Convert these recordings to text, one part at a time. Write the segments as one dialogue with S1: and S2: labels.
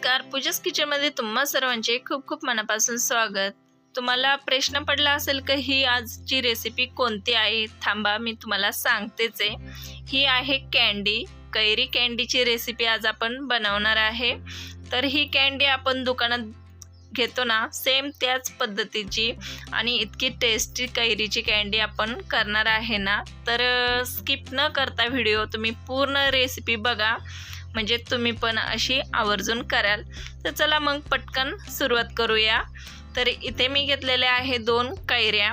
S1: नमस्कार. पूजाच किचनमध्ये तुम्हा सर्वांचे खूप खूप मनापासून स्वागत. तुम्हाला प्रश्न पडला असेल का ही आजची रेसिपी कोणती आहे? थांबा मी तुम्हाला सांगतेच आहे. ही आहे कॅन्डी कैरी कॅन्डीची रेसिपी आज आपण बनवणार आहे. तर ही कॅन्डी आपण दुकानात घेतो ना सेम त्याच पद्धतीची आणि इतकी टेस्टी कैरीची कॅन्डी आपण करणार आहे ना. तर स्किप न करता व्हिडिओ तुम्ही पूर्ण रेसिपी बघा. म्हणजे तुम्ही पण अशी आवर्जून कराल. तर चला मग पटकन सुरुवात करूया. तर इथे मी घेतलेल्या आहे दोन कैऱ्या.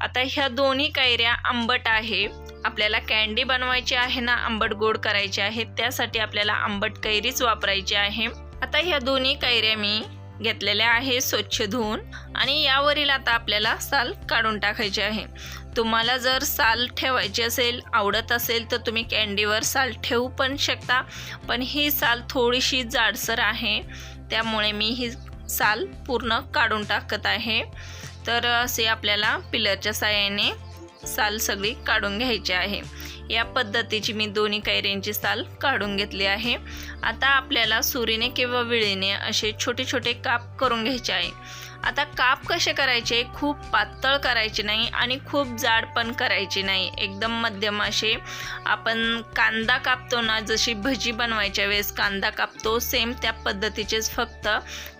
S1: आता ह्या दोन्ही कैऱ्या आंबट आहे. आपल्याला कॅन्डी बनवायची आहे ना आंबट गोड करायची आहे त्यासाठी आपल्याला आंबट कैरीच वापरायची आहे. आता ह्या दोन्ही कैऱ्या मी घेतलेल्या आहे स्वच्छ धुवून आणि यावरील आता आपल्याला साल काढून टाकायचे आहे. तुम्हाला जर साल ठेवायची असेल आवडत असेल तर तुम्ही कॅन्डीवर साल ठेवू पण शकता. पण ही साल थोडीशी जाडसर आहे. त्यामुळे मी ही साल पूर्ण काढून टाकत आहे. तर असे आपल्याला पिलरच्या साह्याने साल सगळी काढून घ्यायची आहे. या पद्धतीची मी दोन्ही कैऱ्यांची साल काढून घेतली आहे. आता आपल्याला सुरीने किंवा विळीने असे छोटे छोटे काप करून घ्यायचे आहे. आता काप कसे करायचे? खूप पातळ करायचे नाही आणि खूप जाड पण करायचे नाही. एकदम मध्यम असे आपण कांदा कापतो ना जशी भजी बनवायच्या वेळेस कांदा कापतो सेम त्या पद्धतीचेच फक्त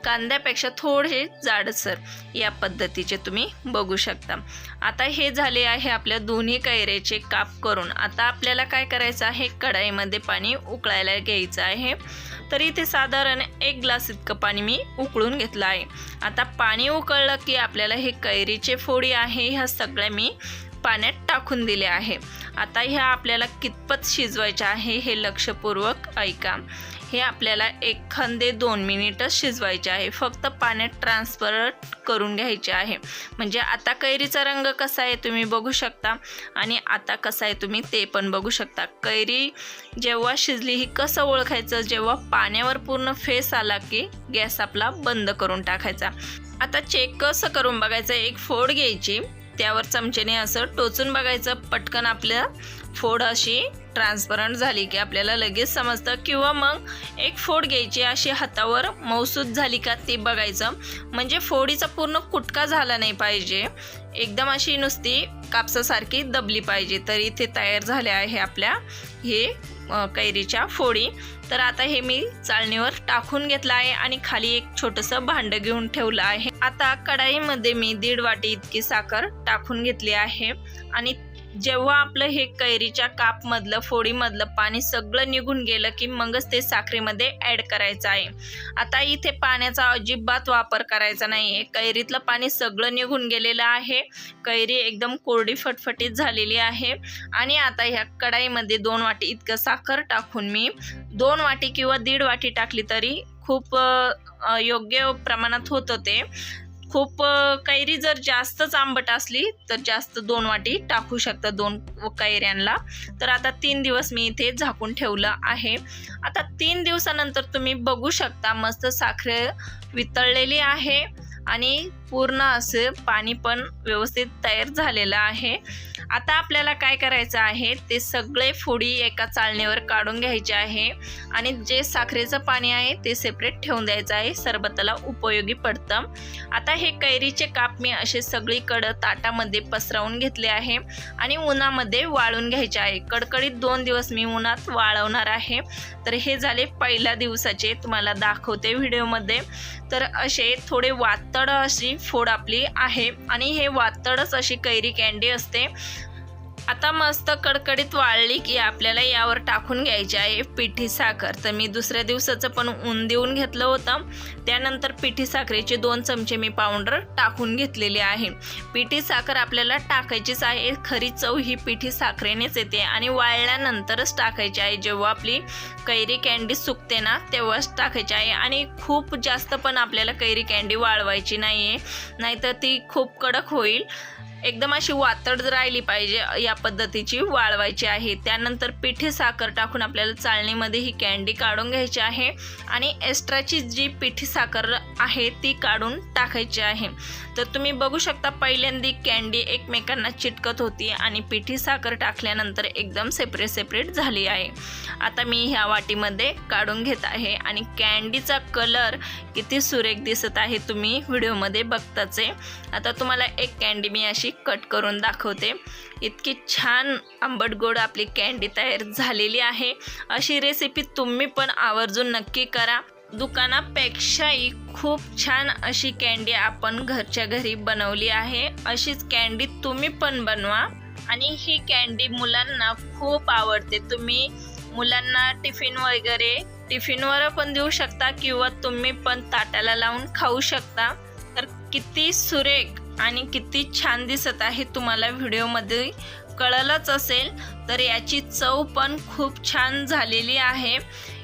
S1: कांद्यापेक्षा थोडे जाडसर या पद्धतीचे तुम्ही बघू शकता. आता हे झाले आहे आपल्या दोन्ही कैऱ्याचे काप करून. आता आपल्याला काय करायचं आहे? कढाईमध्ये पाणी उकळायला घ्यायचं आहे. तर इथे साधारण एक ग्लास इतकं पाणी मी उकळून घेतलं आहे. आता पाणी उकळलं की आपल्याला हे कैरीचे फोडी आहे ह्या सगळ्या मी पाण्यात टाकून दिले आहे. आता ह्या आपल्याला कितपत शिजवायच्या आहे हे लक्षपूर्वक ऐका. हे आपल्याला एक खंदे दोन मिनिटच शिजवायचे आहे. फक्त पाण्यात ट्रान्सफर करून घ्यायचे आहे. म्हणजे आता कैरीचा रंग कसा आहे तुम्ही बघू शकता आणि आता कसा आहे तुम्ही ते पण बघू शकता. कैरी जेव्हा शिजली ही कसं ओळखायचं? जेव्हा पाण्यावर पूर्ण फेस आला की गॅस आपला बंद करून टाकायचा. आता चेक कसं करून बघायचं? एक फोड घ्यायची. त्यावर चमचेने असं टोचून बघायचं. पटकन आपलं फोड अशी ट्रान्सपरंट झाली की आपल्याला लगेच समजतं. किंवा मग एक फोड घ्यायची अशी हातावर मौसूद झाली का ती बघायचं. म्हणजे फोडीचा पूर्ण कुटका झाला नाही पाहिजे. एकदम अशी नुसती कापसासारखी दबली पाहिजे. तर इथे तयार झाले आहे आपल्या हे कैरीच्या फोडी. तर आता हे मी चाळणीवर टाकून घेतलं आहे आणि खाली एक छोटंसं भांडं घेऊन ठेवलं आहे. आता कढाईमध्ये मी दीड वाटी इतकी साखर टाकून घेतली आहे. आणि जेव्हा आपलं हे कैरीच्या कापमधलं फोडीमधलं पाणी सगळं निघून गेलं की मगच ते साखरेमध्ये ॲड करायचं आहे. आता इथे पाण्याचा अजिबात वापर करायचा नाही आहे कैरीतलं पाणी सगळं निघून गेलेलं आहे. कैरी एकदम कोरडी फटफटीत झालेली आहे. आणि आता ह्या कढाईमध्ये दोन वाटी इतकं साखर टाकून मी दोन वाटी किंवा दीड वाटी टाकली तरी खूप योग्य प्रमाणात होतं ते. खूप कैरी जर जास्तच आंबट असली तर जास्त दोन वाटी टाकू शकता दोन कैऱ्यांना तर आता तीन दिवस मी इथे झाकून ठेवलं आहे. आता तीन दिवसानंतर तुम्ही बघू शकता मस्त साखर वितळलेली आहे. आणि पूर्ण असं पाणी पण व्यवस्थित तयार झालेलं आहे. आता आपल्याला काय करायचं आहे ते सगळे फोडी एका चाळणीवर काढून घ्यायचे आहे आणि जे साखरेचं पाणी आहे ते सेपरेट ठेवून द्यायचं आहे. सरबताला उपयोगी पडतं. आता हे कैरीचे काप मी असे सगळीकडं ताटामध्ये पसरवून घेतले आहे आणि उन्हामध्ये वाळून घ्यायचे आहे. कडकडीत दोन दिवस मी उन्हात वाळवणार आहे. तर हे झाले पहिल्या दिवसाचे तुम्हाला दाखवते व्हिडिओमध्ये. तर असे थोडे वातड अशी फोड आपली आहे. आणि हे वातडच अशी कैरी कॅन्डी असते. आता मस्त कडकडीत वाळली की आपल्याला यावर टाकून घ्यायची आहे पिठी साखर. तर मी दुसऱ्या दिवसाचं पण ऊन देऊन घेतलं होतं. त्यानंतर पिठी साखरेचे दोन चमचे मी पावडर टाकून घेतलेले आहे. पिठी साखर आपल्याला टाकायचीच आहे. खरी चव ही पिठी साखरेनेच येते आणि वाळल्यानंतरच टाकायची आहे. जेव्हा आपली कैरी कॅन्डी सुकते ना तेव्हाच टाकायची आहे. आणि खूप जास्त पण आपल्याला कैरी कॅन्डी वाळवायची नाही आहे नाहीतर ती खूप कडक होईल. एकदम अशी वातड राहिली पाहिजे या पद्धतीची वाळवायची आहे. त्यानंतर पिठी साखर टाकून आपल्याला चाळणीमध्ये ही कॅन्डी काढून घ्यायची आहे आणि एक्स्ट्राची जी पिठी साखर आहे ती काढून टाकायची आहे. तर तुम्ही बघू शकता पहिल्यांदी कॅन्डी एकमेकांना चिटकत होती आणि पिठी साखर टाकल्यानंतर एकदम सेपरेट सेपरेट झाली आहे. आता मी ह्या वाटीमध्ये काढून घेत आहे आणि कॅन्डीचा कलर किती सुरेख दिसत आहे तुम्ही व्हिडिओमध्ये बघताच. आहे आता तुम्हाला एक कॅन्डी मी अशी कट करून दाखवते. इतकी छान आंबट गोड आपली कॅन्डी तयार झालेली आहे. अशी रेसिपी तुम्ही पण आवर्जून नक्की करा. दुकानापेक्षाही खूप छान अशी कॅन्डी आपण घरच्या घरी बनवली आहे. अशीच कॅन्डी तुम्ही पण बनवा. आणि ही कॅन्डी मुलांना खूप आवडते. तुम्ही मुलांना टिफिन वगैरे टिफिनवर पण देऊ शकता किंवा तुम्ही पण ताटाला लावून खाऊ शकता. तर किती सुरेख आणि किती छान दिसत आहे तुम्हाला व्हिडिओमध्ये. कळलंच असेल तर याची चव पण खूप छान झालेली आहे.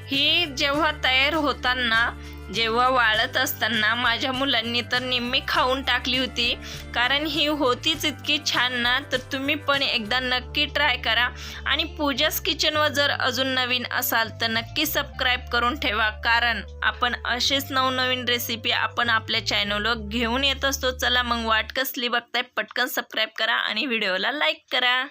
S1: ही जेव्हा तयार होताना जेव्हा वाळत असताना माझ्या मुलांनी तर निम्मी खाऊन टाकली होती. कारण ही होतीच इतकी छान ना तर तुम्ही पण एकदा नक्की ट्राय करा. आणि पूजास किचनवर जर अजून नवीन असाल तर नक्की सबस्क्राईब करून ठेवा. कारण आपण असेच नवनवीन रेसिपी आपण आपल्या चॅनलवर घेऊन येत असतो. चला मग वाट कसली बघताय पटकन सबस्क्राईब करा आणि व्हिडिओला लाईक करा.